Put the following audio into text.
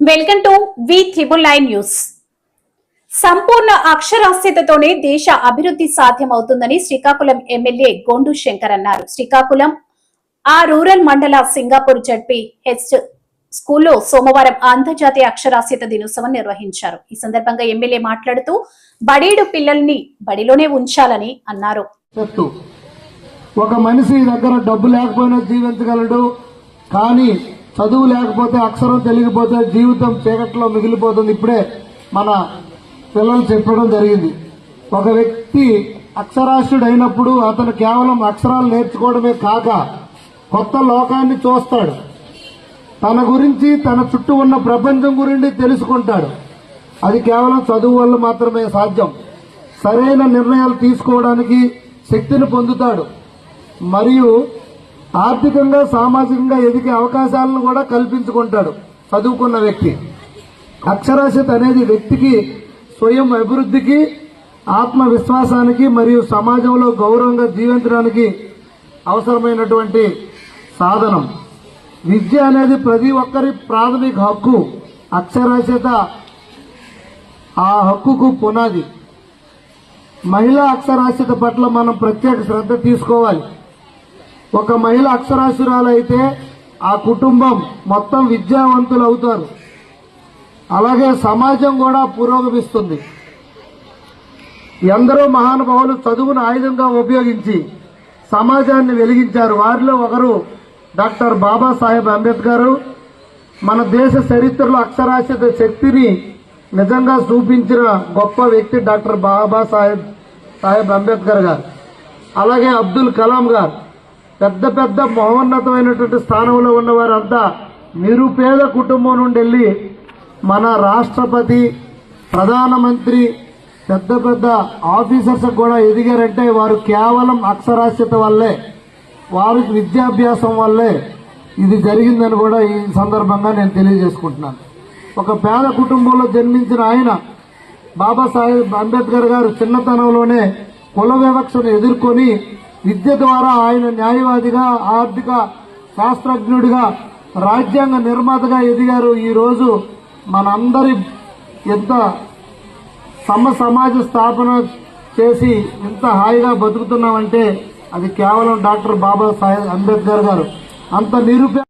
Welcome to V triple nine news. సంపూర్ణ అక్షరాస్యతతోనే దేశ అభివృద్ధి సాధ్యమవుతుందని శ్రీకాకుళం ఎమ్మెల్యే గోండు శంకర్ అన్నారు. శ్రీకాకుళం ఆ రూరల్ మండల సింగాపూర్ జడ్పీ హెచ్ స్కూల్లో సోమవారం అంతర్జాతీయ అక్షరాస్యత దినోత్సవం నిర్వహించారు. ఈ సందర్భంగా ఎమ్మెల్యే మాట్లాడుతూ బడేడు పిల్లల్ని బడిలోనే ఉంచాలని అన్నారు. ఒక మనిషి దగ్గర డబ్బు లేకపోయినా జీవించగలడు కానీ చదువు లేకపోతే అక్షరం తెలియకపోతే జీవితం చీకట్లో మిగిలిపోతుంది. ఇప్పుడే మన పిల్లలు చెప్పడం జరిగింది. ఒక వ్యక్తి అక్షరాస్యుడు అయినప్పుడు అతను కేవలం అక్షరాలు నేర్చుకోవడమే కాక కొత్త లోకాన్ని చూస్తాడు. తన గురించి తన చుట్టూ ఉన్న ప్రపంచం గురించి తెలుసుకుంటాడు. అది కేవలం చదువు వల్ల మాత్రమే సాధ్యం. సరైన నిర్ణయాలు తీసుకోవడానికి శక్తిని పొందుతాడు. మరియు ఆర్థికంగా సామాజికంగా ఎదిగే అవకాశాలను కూడా కల్పించుకుంటాడు చదువుకున్న వ్యక్తి. అక్షరాస్యత అనేది వ్యక్తికి స్వయం అభివృద్ధికి ఆత్మవిశ్వాసానికి మరియు సమాజంలో గౌరవంగా జీవించడానికి అవసరమైనటువంటి సాధనం. విద్య అనేది ప్రతి ఒక్కరి ప్రాథమిక హక్కు. అక్షరాస్యత ఆ హక్కుకు పునాది. మహిళా అక్షరాస్యత పట్ల మనం ప్రత్యేక శ్రద్ధ తీసుకోవాలి. ఒక మహిళ అక్షరాస్యురాలైతే ఆ కుటుంబం మొత్తం విద్యావంతులు అవుతారు అలాగే సమాజం కూడా పురోగమిస్తుంది. ఎందరో మహానుభావులు చదువును ఆయుధంగా ఉపయోగించి సమాజాన్ని వెలిగించారు. వారిలో ఒకరు డాక్టర్ బాబాసాహెబ్ అంబేద్కర్. మన దేశ చరిత్రలో అక్షరాస్యత శక్తిని నిజంగా చూపించిన గొప్ప వ్యక్తి డాక్టర్ బాబాసాహెబ్ సాహెబ్ అంబేద్కర్ గారు. అలాగే అబ్దుల్ కలాం గారు. పెద్ద పెద్ద మహోన్నతమైనటువంటి స్థానంలో ఉన్నవారంతా నిరుపేద కుటుంబం నుండి వెళ్ళి మన రాష్ట్రపతి ప్రధానమంత్రి పెద్ద పెద్ద ఆఫీసర్స్ కూడా ఎదిగారంటే వారు కేవలం అక్షరాస్యత వల్లే వారికి విద్యాభ్యాసం వల్లే ఇది జరిగిందని కూడా ఈ సందర్భంగా నేను తెలియజేసుకుంటున్నాను. ఒక పేద కుటుంబంలో జన్మించిన ఆయన బాబాసాహెబ్ అంబేద్కర్ గారు చిన్నతనంలోనే కుల వివక్షను ఎదుర్కొని విద్య ద్వారా ఆయన న్యాయవాదిగా ఆర్థిక శాస్త్రజ్ఞుడిగా రాజ్యాంగ నిర్మాతగా ఎదిగారు. ఈరోజు మనందరి ఎంత సమ సమాజ స్థాపన చేసి ఎంత హాయిగా బతుకుతున్నామంటే అది కేవలం డాక్టర్ బాబాసాహెబ్ అంబేద్కర్ గారు. అంత నిరుపే